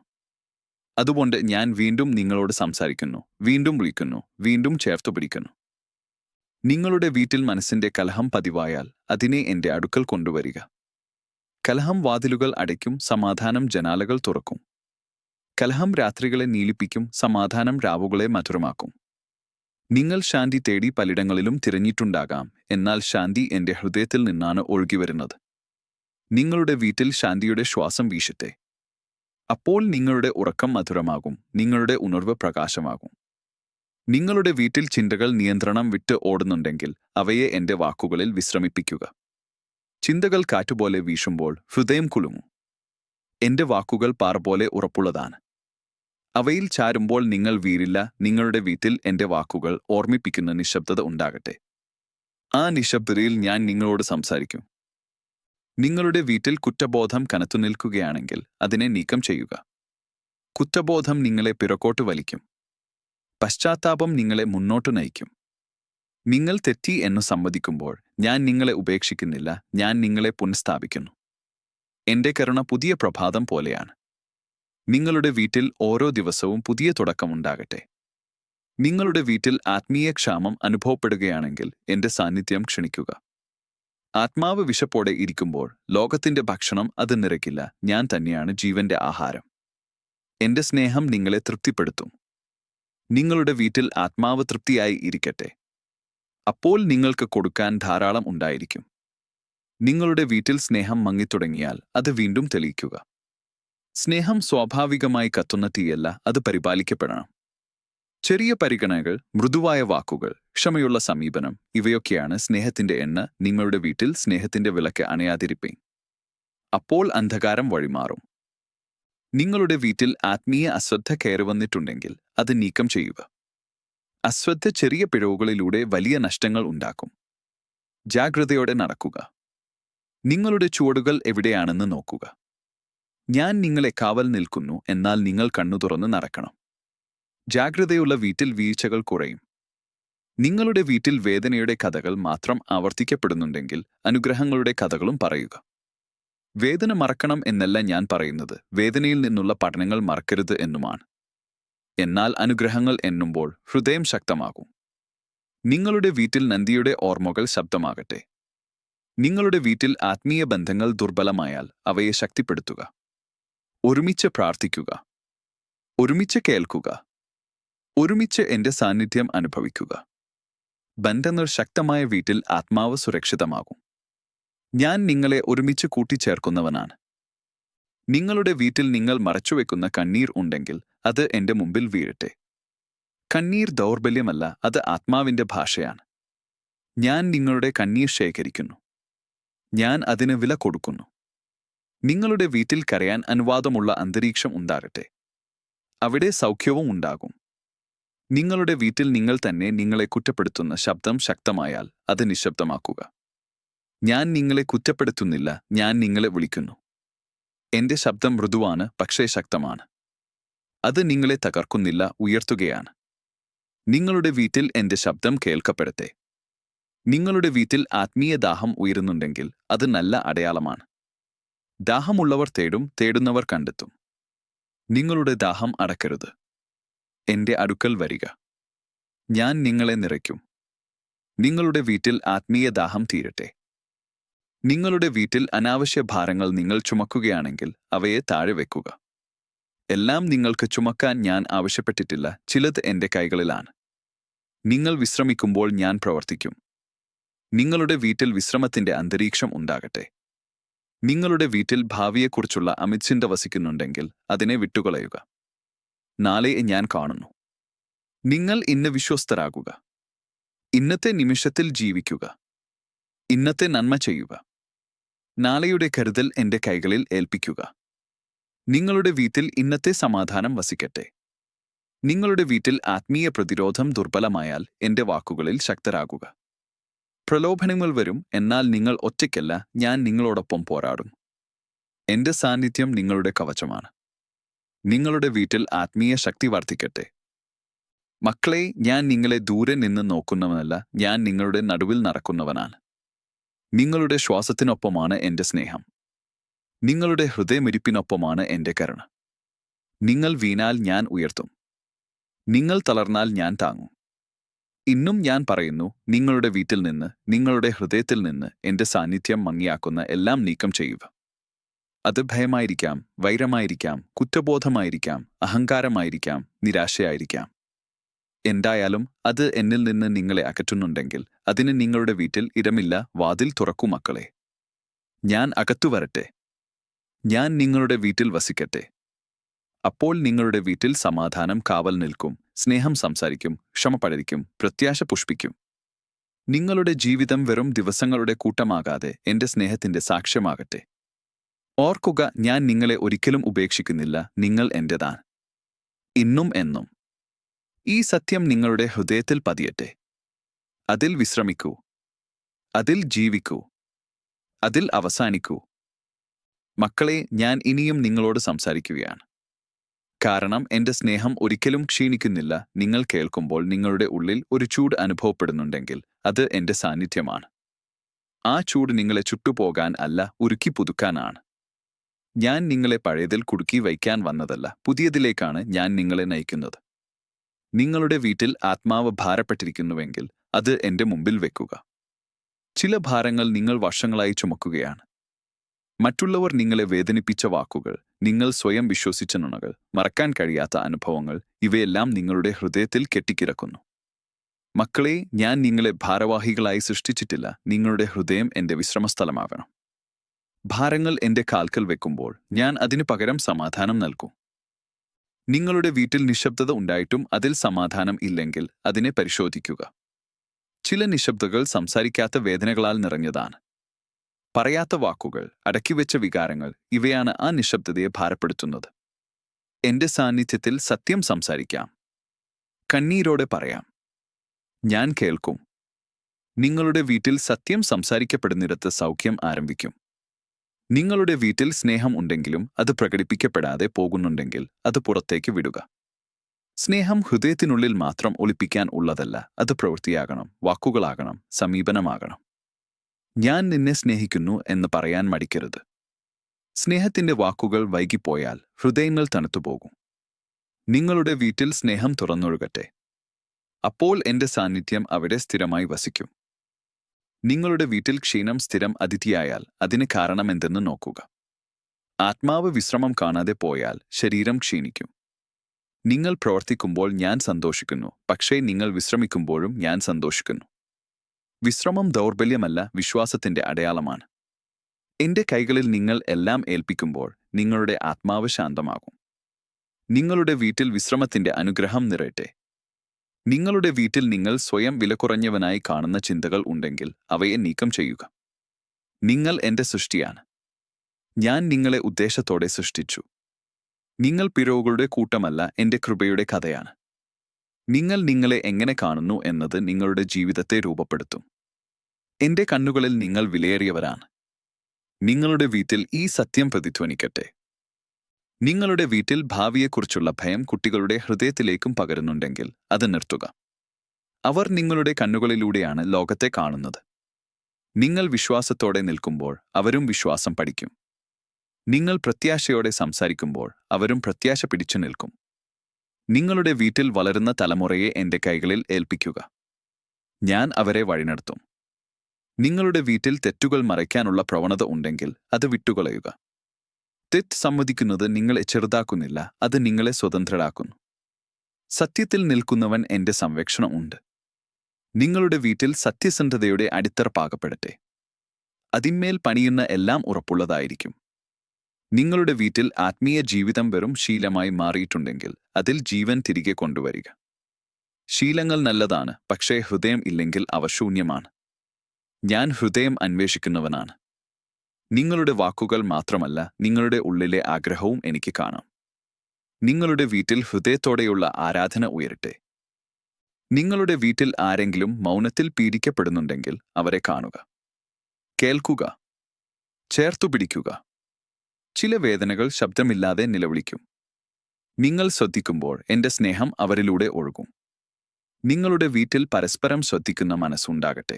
A: അതുകൊണ്ട് ഞാൻ വീണ്ടും നിങ്ങളോട് സംസാരിക്കുന്നു വീണ്ടും വിളിക്കുന്നു വീണ്ടും ചേർത്തു പിടിക്കുന്നു. നിങ്ങളുടെ വീട്ടിൽ മനസ്സിന്റെ കലഹം പതിവായാൽ അതിനെ എന്റെ അടുക്കൽ കൊണ്ടുവരിക. കലഹം വാതിലുകൾ അടയ്ക്കും സമാധാനം ജനാലകൾ തുറക്കും. കലഹം രാത്രികളെ നീലിപ്പിക്കും സമാധാനം രാവുകളെ മധുരമാക്കും. നിങ്ങൾ ശാന്തി തേടി പലയിടങ്ങളിലും തിരഞ്ഞിട്ടുണ്ടാകാം എന്നാൽ ശാന്തി എന്റെ ഹൃദയത്തിൽ നിന്നാണ് ഒഴുകിവരുന്നത്. നിങ്ങളുടെ വീട്ടിൽ ശാന്തിയുടെ ശ്വാസം വീശട്ടെ. അപ്പോൾ നിങ്ങളുടെ ഉറക്കം മധുരമാകും നിങ്ങളുടെ ഉണർവ് പ്രകാശമാകും. നിങ്ങളുടെ വീട്ടിൽ ചിന്തകൾ നിയന്ത്രണം വിട്ട് ഓടുന്നുണ്ടെങ്കിൽ അവയെ എന്റെ വാക്കുകളിൽ വിശ്രമിപ്പിക്കുക. ചിന്തകൾ കാറ്റുപോലെ വീശുമ്പോൾ ഹൃദയം കുലുങ്ങും. എന്റെ വാക്കുകൾ പാറ പോലെ ഉറപ്പുള്ളതാണ്. അവയിൽ ചാരുമ്പോൾ നിങ്ങൾ വീരില്ല നിങ്ങളുടെ വീട്ടിൽ എന്റെ വാക്കുകൾ ഓർമ്മിപ്പിക്കുന്ന നിശബ്ദത ഉണ്ടാകട്ടെ. ആ നിശബ്ദതയിൽ ഞാൻ നിങ്ങളോട് സംസാരിക്കും. നിങ്ങളുടെ വീട്ടിൽ കുറ്റബോധം കനത്തു നിൽക്കുകയാണെങ്കിൽ അതിനെ നീക്കം ചെയ്യുക. കുറ്റബോധം നിങ്ങളെ പിറകോട്ട് വലിക്കും. പശ്ചാത്താപം നിങ്ങളെ മുന്നോട്ട് നയിക്കും. നിങ്ങൾ തെറ്റി എന്ന് സമ്മതിക്കുമ്പോൾ ഞാൻ നിങ്ങളെ ഉപേക്ഷിക്കുന്നില്ല ഞാൻ നിങ്ങളെ പുനഃസ്ഥാപിക്കുന്നു. എന്റെ കരുണ പുതിയ പ്രഭാതം പോലെയാണ്. നിങ്ങളുടെ വീട്ടിൽ ഓരോ ദിവസവും പുതിയ തുടക്കമുണ്ടാകട്ടെ. നിങ്ങളുടെ വീട്ടിൽ ആത്മീയ ക്ഷാമം അനുഭവപ്പെടുകയാണെങ്കിൽ എന്റെ സാന്നിധ്യം ക്ഷണിക്കുക. ആത്മാവ് വിശപ്പോടെ ഇരിക്കുമ്പോൾ ലോകത്തിന്റെ ഭക്ഷണം അത് നിറയ്ക്കില്ല. ഞാൻ തന്നെയാണ് ജീവന്റെ ആഹാരം. എന്റെ സ്നേഹം നിങ്ങളെ തൃപ്തിപ്പെടുത്തും. നിങ്ങളുടെ വീട്ടിൽ ആത്മാവ് തൃപ്തിയായി ഇരിക്കട്ടെ. അപ്പോൾ നിങ്ങൾക്ക് കൊടുക്കാൻ ധാരാളം ഉണ്ടായിരിക്കും. നിങ്ങളുടെ വീട്ടിൽ സ്നേഹം മങ്ങിത്തുടങ്ങിയാൽ അത് വീണ്ടും തെളിയിക്കുക. സ്നേഹം സ്വാഭാവികമായി കത്തുന്ന തീയല്ല അത് പരിപാലിക്കപ്പെടണം. ചെറിയ പരിഗണനകൾ മൃദുവായ വാക്കുകൾ ക്ഷമയുള്ള സമീപനം ഇവയൊക്കെയാണ് സ്നേഹത്തിന്റെ എണ്ണ നിങ്ങളുടെ വീട്ടിൽ സ്നേഹത്തിന്റെ വിളക്ക് അണയാതിരിപ്പേ അപ്പോൾ അന്ധകാരം വഴിമാറും. നിങ്ങളുടെ വീട്ടിൽ ആത്മീയ അശ്രദ്ധ കയറി വന്നിട്ടുണ്ടെങ്കിൽ അത് നീക്കം ചെയ്യുക. അശ്രദ്ധ ചെറിയ പിഴവുകളിലൂടെ വലിയ നഷ്ടങ്ങൾ ഉണ്ടാക്കും. ജാഗ്രതയോടെ നടക്കുക. നിങ്ങളുടെ ചുവടുകൾ എവിടെയാണെന്ന് നോക്കുക. ഞാൻ നിങ്ങളെ കാവൽ നിൽക്കുന്നു എന്നാൽ നിങ്ങൾ കണ്ണു തുറന്ന് നടക്കണം. ജാഗ്രതയുള്ള വീട്ടിൽ വീഴ്ചകൾ കുറയും. നിങ്ങളുടെ വീട്ടിൽ വേദനയുടെ കഥകൾ മാത്രം ആവർത്തിക്കപ്പെടുന്നുണ്ടെങ്കിൽ അനുഗ്രഹങ്ങളുടെ കഥകളും പറയുക. വേദന മറക്കണം എന്നല്ല ഞാൻ പറയുന്നത് വേദനയിൽ നിന്നുള്ള പഠനങ്ങൾ മറക്കരുത് എന്നുമാണ്. എന്നാൽ അനുഗ്രഹങ്ങൾ എണ്ണുമ്പോൾ ഹൃദയം ശക്തമാകും. നിങ്ങളുടെ വീട്ടിൽ നന്ദിയുടെ ഓർമ്മകൾ ശബ്ദമാകട്ടെ. നിങ്ങളുടെ വീട്ടിൽ ആത്മീയ ബന്ധങ്ങൾ ദുർബലമായാൽ അവയെ ശക്തിപ്പെടുത്തുക. ഒരുമിച്ച് പ്രാർത്ഥിക്കുക. ഒരുമിച്ച് കേൾക്കുക. ഒരുമിച്ച് എന്റെ സാന്നിധ്യം അനുഭവിക്കുക. ബന്ധങ്ങൾ ശക്തമായ വീട്ടിൽ ആത്മാവ് സുരക്ഷിതമാകും. ഞാൻ നിങ്ങളെ ഒരുമിച്ച് കൂട്ടിച്ചേർക്കുന്നവനാണ്. നിങ്ങളുടെ വീട്ടിൽ നിങ്ങൾ മറച്ചുവെക്കുന്ന കണ്ണീർ ഉണ്ടെങ്കിൽ അത് എന്റെ മുമ്പിൽ വീഴട്ടെ. കണ്ണീർ ദൗർബല്യമല്ല അത് ആത്മാവിന്റെ ഭാഷയാണ്. ഞാൻ നിങ്ങളുടെ കണ്ണീർ ശേഖരിക്കുന്നു. ഞാൻ അതിന് വില കൊടുക്കുന്നു. നിങ്ങളുടെ വീട്ടിൽ കരയാൻ അനുവാദമുള്ള അന്തരീക്ഷം ഉണ്ടാകട്ടെ. അവിടെ സൗഖ്യവും ഉണ്ടാകും. നിങ്ങളുടെ വീട്ടിൽ നിങ്ങൾ തന്നെ നിങ്ങളെ കുറ്റപ്പെടുത്തുന്ന ശബ്ദം ശക്തമായാൽ അത് നിശബ്ദമാക്കുക. ഞാൻ നിങ്ങളെ കുറ്റപ്പെടുത്തുന്നില്ല ഞാൻ നിങ്ങളെ വിളിക്കുന്നു. എന്റെ ശബ്ദം മൃദുവാണ് പക്ഷേ ശക്തമാണ്. അത് നിങ്ങളെ തകർക്കുന്നില്ല ഉയർത്തുകയാണ്. നിങ്ങളുടെ വീട്ടിൽ എന്റെ ശബ്ദം കേൾക്കപ്പെടട്ടെ. നിങ്ങളുടെ വീട്ടിൽ ആത്മീയ ദാഹം ഉയരുന്നുണ്ടെങ്കിൽ അത് നല്ല അടയാളമാണ്. ദാഹമുള്ളവർ തേടും തേടുന്നവർ കണ്ടെത്തും. നിങ്ങളുടെ ദാഹം അടക്കരുത്. എന്റെ അടുക്കൽ വരിക. ഞാൻ നിങ്ങളെ നിറയ്ക്കും. നിങ്ങളുടെ വീട്ടിൽ ആത്മീയ ദാഹം തീരട്ടെ. നിങ്ങളുടെ വീട്ടിൽ അനാവശ്യ ഭാരങ്ങൾ നിങ്ങൾ ചുമക്കുകയാണെങ്കിൽ അവയെ താഴെ വെക്കുക. എല്ലാം നിങ്ങൾക്ക് ചുമക്കാൻ ഞാൻ ആവശ്യപ്പെട്ടിട്ടില്ല ചിലത് എന്റെ കൈകളിലാണ്. നിങ്ങൾ വിശ്രമിക്കുമ്പോൾ ഞാൻ പ്രവർത്തിക്കും. നിങ്ങളുടെ വീട്ടിൽ വിശ്രമത്തിന്റെ അന്തരീക്ഷം ഉണ്ടാകട്ടെ. നിങ്ങളുടെ വീട്ടിൽ ഭാവിയെക്കുറിച്ചുള്ള അമിത്ചിന്ത വസിക്കുന്നുണ്ടെങ്കിൽ അതിനെ വിട്ടുകളയുക. നാളെ ഞാൻ കാണുന്നു. നിങ്ങൾ ഇന്ന് വിശ്വസ്തരാകുക. ഇന്നത്തെ നിമിഷത്തിൽ ജീവിക്കുക. ഇന്നത്തെ നന്മ ചെയ്യുക. നാളെയുടെ കരുതൽ എന്റെ കൈകളിൽ ഏൽപ്പിക്കുക. നിങ്ങളുടെ വീട്ടിൽ ഇന്നത്തെ സമാധാനം വസിക്കട്ടെ. നിങ്ങളുടെ വീട്ടിൽ ആത്മീയ പ്രതിരോധം ദുർബലമായാൽ എന്റെ വാക്കുകളിൽ ശക്തരാകുക. പ്രലോഭനങ്ങൾ വരും എന്നാൽ നിങ്ങൾ ഒറ്റയ്ക്കല്ല ഞാൻ നിങ്ങളോടൊപ്പം പോരാടും. എന്റെ സാന്നിധ്യം നിങ്ങളുടെ കവചമാണ്. നിങ്ങളുടെ വീട്ടിൽ ആത്മീയ ശക്തി വർദ്ധിക്കട്ടെ. മക്കളെ ഞാൻ നിങ്ങളെ ദൂരെ നിന്ന് നോക്കുന്നവനല്ല ഞാൻ നിങ്ങളുടെ നടുവിൽ നടക്കുന്നവനാണ്. നിങ്ങളുടെ ശ്വാസത്തിനൊപ്പമാണ് എന്റെ സ്നേഹം. നിങ്ങളുടെ ഹൃദയമിരിപ്പിനൊപ്പമാണ് എന്റെ കരുണ. നിങ്ങൾ വീണാൽ ഞാൻ ഉയർത്തും. നിങ്ങൾ തളർന്നാൽ ഞാൻ താങ്ങും. ഇന്നും ഞാൻ പറയുന്നു നിങ്ങളുടെ വീട്ടിൽ നിന്ന് നിങ്ങളുടെ ഹൃദയത്തിൽ നിന്ന് എന്റെ സാന്നിധ്യം മങ്ങിയാക്കുന്ന എല്ലാം നീക്കം ചെയ്യുക. അത് ഭയമായിരിക്കാം വൈരമായിരിക്കാം കുറ്റബോധമായിരിക്കാം അഹങ്കാരമായിരിക്കാം നിരാശയായിരിക്കാം. എന്തായാലും അത് എന്നിൽ നിന്ന് നിങ്ങളെ അകറ്റുന്നുണ്ടെങ്കിൽ അതിന് നിങ്ങളുടെ വീട്ടിൽ ഇടമില്ല വാതിൽ തുറക്കൂ മക്കളെ. ഞാൻ അകത്തു വരട്ടെ. ഞാൻ നിങ്ങളുടെ വീട്ടിൽ വസിക്കട്ടെ. അപ്പോൾ നിങ്ങളുടെ വീട്ടിൽ സമാധാനം കാവൽ നിൽക്കും സ്നേഹം സംസാരിക്കും ക്ഷമ പടരിക്കും പ്രത്യാശ പുഷ്പിക്കും. നിങ്ങളുടെ ജീവിതം വെറും ദിവസങ്ങളുടെ കൂട്ടമാകാതെ എന്റെ സ്നേഹത്തിന്റെ സാക്ഷ്യമാകട്ടെ. ഓർക്കുക ഞാൻ നിങ്ങളെ ഒരിക്കലും ഉപേക്ഷിക്കുന്നില്ല. നിങ്ങൾ എന്റെതാണ് ഇന്നും എന്നും. ഈ സത്യം നിങ്ങളുടെ ഹൃദയത്തിൽ പതിയട്ടെ. അതിൽ വിശ്രമിക്കൂ. അതിൽ ജീവിക്കൂ. അതിൽ അവസാനിക്കൂ. മക്കളെ ഞാൻ ഇനിയും നിങ്ങളോട് സംസാരിക്കുകയാണ്. കാരണം എന്റെ സ്നേഹം ഒരിക്കലും ക്ഷീണിക്കുന്നില്ല. നിങ്ങൾ കേൾക്കുമ്പോൾ നിങ്ങളുടെ ഉള്ളിൽ ഒരു ചൂട് അനുഭവപ്പെടുന്നുണ്ടെങ്കിൽ അത് എന്റെ സാന്നിധ്യമാണ്. ആ ചൂട് നിങ്ങളെ ചുട്ടുപോകാൻ അല്ല ഉരുക്കി പുതുക്കാനാണ്. ഞാൻ നിങ്ങളെ പഴയതിൽ കുടുക്കി വയ്ക്കാൻ വന്നതല്ല. പുതിയതിലേക്കാണ് ഞാൻ നിങ്ങളെ നയിക്കുന്നത്. നിങ്ങളുടെ വീട്ടിൽ ആത്മാവ് ഭാരപ്പെട്ടിരിക്കുന്നുവെങ്കിൽ അത് എന്റെ മുമ്പിൽ വെക്കുക. ചില ഭാരങ്ങൾ നിങ്ങൾ വർഷങ്ങളായി ചുമക്കുകയാണ്. മറ്റുള്ളവർ നിങ്ങളെ വേദനിപ്പിച്ച വാക്കുകൾ നിങ്ങൾ സ്വയം വിശ്വസിച്ച നുണകൾ മറക്കാൻ കഴിയാത്ത അനുഭവങ്ങൾ ഇവയെല്ലാം നിങ്ങളുടെ ഹൃദയത്തിൽ കെട്ടിക്കിടക്കുന്നു. മക്കളെ ഞാൻ നിങ്ങളെ ഭാരവാഹികളായി സൃഷ്ടിച്ചിട്ടില്ല. നിങ്ങളുടെ ഹൃദയം എന്റെ വിശ്രമസ്ഥലമാകണം ഭാരങ്ങൾ എന്റെ കാൽക്കൽ വെക്കുമ്പോൾ ഞാൻ അതിനു പകരം സമാധാനം നൽകും. നിങ്ങളുടെ വീട്ടിൽ നിശബ്ദത ഉണ്ടായിട്ടും അതിൽ സമാധാനം ഇല്ലെങ്കിൽ അതിനെ പരിശോധിക്കുക. ചില നിശബ്ദകൾ സംസാരിക്കാത്ത വേദനകളാൽ നിറഞ്ഞതാണ്. പറയാത്ത വാക്കുകൾ അടക്കിവെച്ച വികാരങ്ങൾ ഇവയാണ് ആ നിശബ്ദതയെ ഭാരപ്പെടുത്തുന്നത്. എന്റെ സാന്നിധ്യത്തിൽ സത്യം സംസാരിക്കാം. കണ്ണീരോടെ പറയാം. ഞാൻ കേൾക്കും. നിങ്ങളുടെ വീട്ടിൽ സത്യം സംസാരിക്കപ്പെടുന്നിടത്ത് സൗഖ്യം ആരംഭിക്കും. നിങ്ങളുടെ വീട്ടിൽ സ്നേഹം ഉണ്ടെങ്കിലും അത് പ്രകടിപ്പിക്കപ്പെടാതെ പോകുന്നുണ്ടെങ്കിൽ അത് പുറത്തേക്ക് വിടുക. സ്നേഹം ഹൃദയത്തിനുള്ളിൽ മാത്രം ഒളിപ്പിക്കാൻ ഉള്ളതല്ല അത് പ്രവൃത്തിയാകണം വാക്കുകളാകണം സമീപനമാകണം. ഞാൻ നിന്നെ സ്നേഹിക്കുന്നു എന്ന് പറയാൻ മടിക്കരുത്. സ്നേഹത്തിന്റെ വാക്കുകൾ വൈകിപ്പോയാൽ ഹൃദയങ്ങൾ തണുത്തുപോകും. നിങ്ങളുടെ വീട്ടിൽ സ്നേഹം തുറന്നൊഴുകട്ടെ. അപ്പോൾ എന്റെ സാന്നിധ്യം അവിടെ സ്ഥിരമായി വസിക്കും. നിങ്ങളുടെ വീട്ടിൽ ക്ഷീണം സ്ഥിരം അതിഥിയായാൽ അതിന് കാരണമെന്തെന്ന് നോക്കുക. ആത്മാവ് വിശ്രമം കാണാതെ പോയാൽ ശരീരം ക്ഷീണിക്കും. നിങ്ങൾ പ്രവർത്തിക്കുമ്പോൾ ഞാൻ സന്തോഷിക്കുന്നു പക്ഷേ നിങ്ങൾ വിശ്രമിക്കുമ്പോഴും ഞാൻ സന്തോഷിക്കുന്നു. വിശ്രമം ദൗർബല്യമല്ല വിശ്വാസത്തിന്റെ അടയാളമാണ്. എന്റെ കൈകളിൽ നിങ്ങൾ എല്ലാം ഏൽപ്പിക്കുമ്പോൾ നിങ്ങളുടെ ആത്മാവ് ശാന്തമാകും. നിങ്ങളുടെ വീട്ടിൽ വിശ്രമത്തിന്റെ അനുഗ്രഹം നിറയട്ടെ. നിങ്ങളുടെ വീട്ടിൽ നിങ്ങൾ സ്വയം വിലക്കുറഞ്ഞവനായി കാണുന്ന ചിന്തകൾ ഉണ്ടെങ്കിൽ അവയെ നീക്കം ചെയ്യുക. നിങ്ങൾ എന്റെ സൃഷ്ടിയാണ്. ഞാൻ നിങ്ങളെ ഉദ്ദേശത്തോടെ സൃഷ്ടിച്ചു. നിങ്ങൾ പിറവുകളുടെ കൂട്ടമല്ല എന്റെ കൃപയുടെ കഥയാണ്. നിങ്ങൾ നിങ്ങളെ എങ്ങനെ കാണുന്നു എന്നത് നിങ്ങളുടെ ജീവിതത്തെ രൂപപ്പെടുത്തും. എന്റെ കണ്ണുകളിൽ നിങ്ങൾ വിലയേറിയവരാണ്. നിങ്ങളുടെ വീട്ടിൽ ഈ സത്യം പ്രതിധ്വനിക്കട്ടെ. നിങ്ങളുടെ വീട്ടിൽ ഭാവിയെക്കുറിച്ചുള്ള ഭയം കുട്ടികളുടെ ഹൃദയത്തിലേക്കും പകരുന്നുണ്ടെങ്കിൽ അത് നിർത്തുക. അവർ നിങ്ങളുടെ കണ്ണുകളിലൂടെയാണ് ലോകത്തെ കാണുന്നത്. നിങ്ങൾ വിശ്വാസത്തോടെ നിൽക്കുമ്പോൾ അവരും വിശ്വാസം പഠിക്കും. നിങ്ങൾ പ്രത്യാശയോടെ സംസാരിക്കുമ്പോൾ അവരും പ്രത്യാശ പിടിച്ചു നിൽക്കും. നിങ്ങളുടെ വീട്ടിൽ വളരുന്ന തലമുറയെ എന്റെ കൈകളിൽ ഏൽപ്പിക്കുക. ഞാൻ അവരെ വഴിനടത്തും. നിങ്ങളുടെ വീട്ടിൽ തെറ്റുകൾ മറയ്ക്കാനുള്ള പ്രവണത ഉണ്ടെങ്കിൽ അത് വിട്ടുകളയുക. തെറ്റ് സമ്മതിക്കുന്നത് നിങ്ങളെ ചെറുതാക്കുന്നില്ല അത് നിങ്ങളെ സ്വതന്ത്രരാക്കുന്നു. സത്യത്തിൽ നിൽക്കുന്നവൻ എന്റെ സംരക്ഷണം ഉണ്ട്. നിങ്ങളുടെ വീട്ടിൽ സത്യസന്ധതയുടെ അടിത്തറ പാകപ്പെടട്ടെ. അതിന്മേൽ പണിയുന്ന എല്ലാം ഉറപ്പുള്ളതായിരിക്കും. നിങ്ങളുടെ വീട്ടിൽ ആത്മീയ ജീവിതം വെറും ശീലമായി മാറിയിട്ടുണ്ടെങ്കിൽ അതിൽ ജീവൻ തിരികെ കൊണ്ടുവരിക. ശീലങ്ങൾ നല്ലതാണ് പക്ഷേ ഹൃദയം ഇല്ലെങ്കിൽ അവ ശൂന്യമാണ്. ഞാൻ ഹൃദയം അന്വേഷിക്കുന്നവനാണ്. നിങ്ങളുടെ വാക്കുകൾ മാത്രമല്ല നിങ്ങളുടെ ഉള്ളിലെ ആഗ്രഹവും എനിക്ക് കാണാം. നിങ്ങളുടെ വീട്ടിൽ ഹൃദയത്തോടെയുള്ള ആരാധന ഉയരട്ടെ. നിങ്ങളുടെ വീട്ടിൽ ആരെങ്കിലും മൗനത്തിൽ പീഡിക്കപ്പെടുന്നുണ്ടെങ്കിൽ അവരെ കാണുക. കേൾക്കുക. ചേർത്തു പിടിക്കുക. ചില വേദനകൾ ശബ്ദമില്ലാതെ നിലവിളിക്കും. നിങ്ങൾ ശ്രദ്ധിക്കുമ്പോൾ എന്റെ സ്നേഹം അവരിലൂടെ ഒഴുകും. നിങ്ങളുടെ വീട്ടിൽ പരസ്പരം ശ്രദ്ധിക്കുന്ന മനസ്സുണ്ടാകട്ടെ.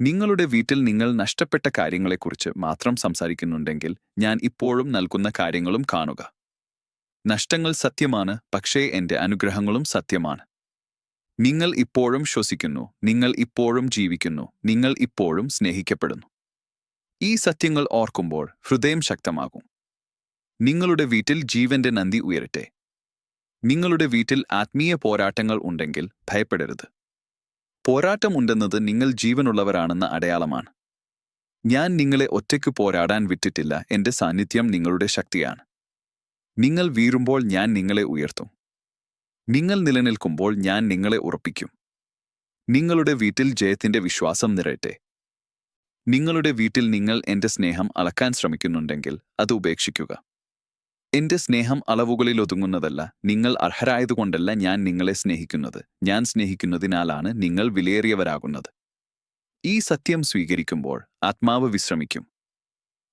A: നിങ്ങളുടെ വീട്ടിൽ നിങ്ങൾ നഷ്ടപ്പെട്ട കാര്യങ്ങളെക്കുറിച്ച് മാത്രം സംസാരിക്കുന്നുണ്ടെങ്കിൽ ഞാൻ ഇപ്പോഴും നൽകുന്ന കാര്യങ്ങളും കാണുക. നഷ്ടങ്ങൾ സത്യമാണ് പക്ഷേ എന്റെ അനുഗ്രഹങ്ങളും സത്യമാണ്. നിങ്ങൾ ഇപ്പോഴും ശ്വസിക്കുന്നു നിങ്ങൾ ഇപ്പോഴും ജീവിക്കുന്നു നിങ്ങൾ ഇപ്പോഴും സ്നേഹിക്കപ്പെടുന്നു. ഈ സത്യങ്ങൾ ഓർക്കുമ്പോൾ ഹൃദയം ശക്തമാകും. നിങ്ങളുടെ വീട്ടിൽ ജീവന്റെ നന്ദി ഉയരട്ടെ. നിങ്ങളുടെ വീട്ടിൽ ആത്മീയ പോരാട്ടങ്ങൾ ഉണ്ടെങ്കിൽ ഭയപ്പെടരുത്. പോരാട്ടമുണ്ടെന്നത് നിങ്ങൾ ജീവനുള്ളവരാണെന്ന അടയാളമാണ്. ഞാൻ നിങ്ങളെ ഒറ്റയ്ക്ക് പോരാടാൻ വിട്ടിട്ടില്ല. എന്റെ സാന്നിധ്യം നിങ്ങളുടെ ശക്തിയാണ്. നിങ്ങൾ വീറുമ്പോൾ ഞാൻ നിങ്ങളെ ഉയർത്തും. നിങ്ങൾ നിലനിൽക്കുമ്പോൾ ഞാൻ നിങ്ങളെ ഉറപ്പിക്കും. നിങ്ങളുടെ വീട്ടിൽ ജയത്തിന്റെ വിശ്വാസം നിറയട്ടെ. നിങ്ങളുടെ വീട്ടിൽ നിങ്ങൾ എന്റെ സ്നേഹം അളക്കാൻ ശ്രമിക്കുന്നുണ്ടെങ്കിൽ അത് ഉപേക്ഷിക്കുക. എന്റെ സ്നേഹം അളവുകളിൽ ഒതുങ്ങുന്നതല്ല. നിങ്ങൾ അർഹരായതുകൊണ്ടല്ല ഞാൻ നിങ്ങളെ സ്നേഹിക്കുന്നത്. ഞാൻ സ്നേഹിക്കുന്നതിനാലാണ് നിങ്ങൾ വിലയേറിയവരാകുന്നത്. ഈ സത്യം സ്വീകരിക്കുമ്പോൾ ആത്മാവ് വിശ്രമിക്കും.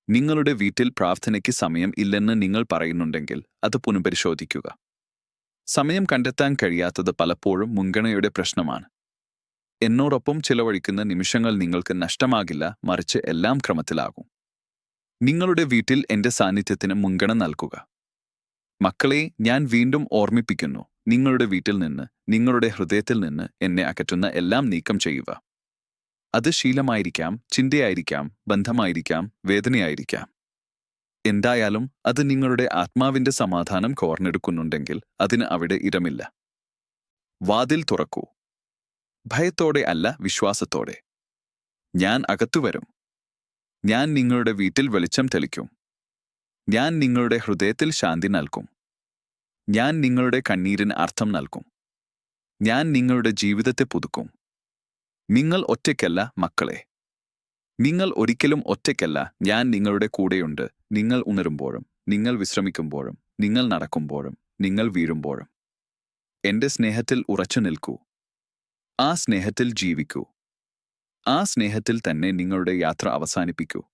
A: നിങ്ങളുടെ വീട്ടിൽ പ്രാർത്ഥനയ്ക്ക് സമയം ഇല്ലെന്ന് നിങ്ങൾ പറയുന്നുണ്ടെങ്കിൽ അത് പുനഃപരിശോധിക്കുക. സമയം കണ്ടെത്താൻ കഴിയാത്തത് പലപ്പോഴും മുൻഗണനയുടെ പ്രശ്നമാണ്. എന്നോടൊപ്പം ചിലവഴിക്കുന്ന നിമിഷങ്ങൾ നിങ്ങൾക്ക് നഷ്ടമാകില്ല മറിച്ച് എല്ലാം ക്രമത്തിലാകും. നിങ്ങളുടെ വീട്ടിൽ എന്റെ സാന്നിധ്യത്തിന് മുൻഗണന നൽകുക. മക്കളെ ഞാൻ വീണ്ടും ഓർമ്മിപ്പിക്കുന്നു. നിങ്ങളുടെ വീട്ടിൽ നിന്ന് നിങ്ങളുടെ ഹൃദയത്തിൽ നിന്ന് എന്നെ അകറ്റുന്ന എല്ലാം നീക്കം ചെയ്യുക. അത് ശീലമായിരിക്കാം ചിന്തയായിരിക്കാം ബന്ധമായിരിക്കാം വേദനയായിരിക്കാം. എന്തായാലും അത് നിങ്ങളുടെ ആത്മാവിന്റെ സമാധാനം കോർന്നെടുക്കുന്നുണ്ടെങ്കിൽ അതിന് അവിടെ ഇടമില്ല. വാതിൽ തുറക്കൂ. ഭയത്തോടെ അല്ല വിശ്വാസത്തോടെ. ഞാൻ അകത്തുവരും ഞാൻ നിങ്ങളുടെ വീട്ടിൽ വെളിച്ചം തെളിക്കും. ഞാൻ നിങ്ങളുടെ ഹൃദയത്തിൽ ശാന്തി നൽകും. ഞാൻ നിങ്ങളുടെ കണ്ണീരിന് അർത്ഥം നൽകും. ഞാൻ നിങ്ങളുടെ ജീവിതത്തെ പുതുക്കും. നിങ്ങൾ ഒറ്റയ്ക്കല്ല മക്കളെ. നിങ്ങൾ ഒരിക്കലും ഒറ്റയ്ക്കല്ല ഞാൻ നിങ്ങളുടെ കൂടെയുണ്ട്. നിങ്ങൾ ഉണരുമ്പോഴും നിങ്ങൾ വിശ്രമിക്കുമ്പോഴും നിങ്ങൾ നടക്കുമ്പോഴും നിങ്ങൾ വീഴുമ്പോഴും. എന്റെ സ്നേഹത്തിൽ ഉറച്ചു നിൽക്കൂ. ആ സ്നേഹത്തിൽ ജീവിക്കൂ. ആ സ്നേഹത്തിൽ തന്നെ നിങ്ങളുടെ യാത്ര അവസാനിപ്പിക്കൂ.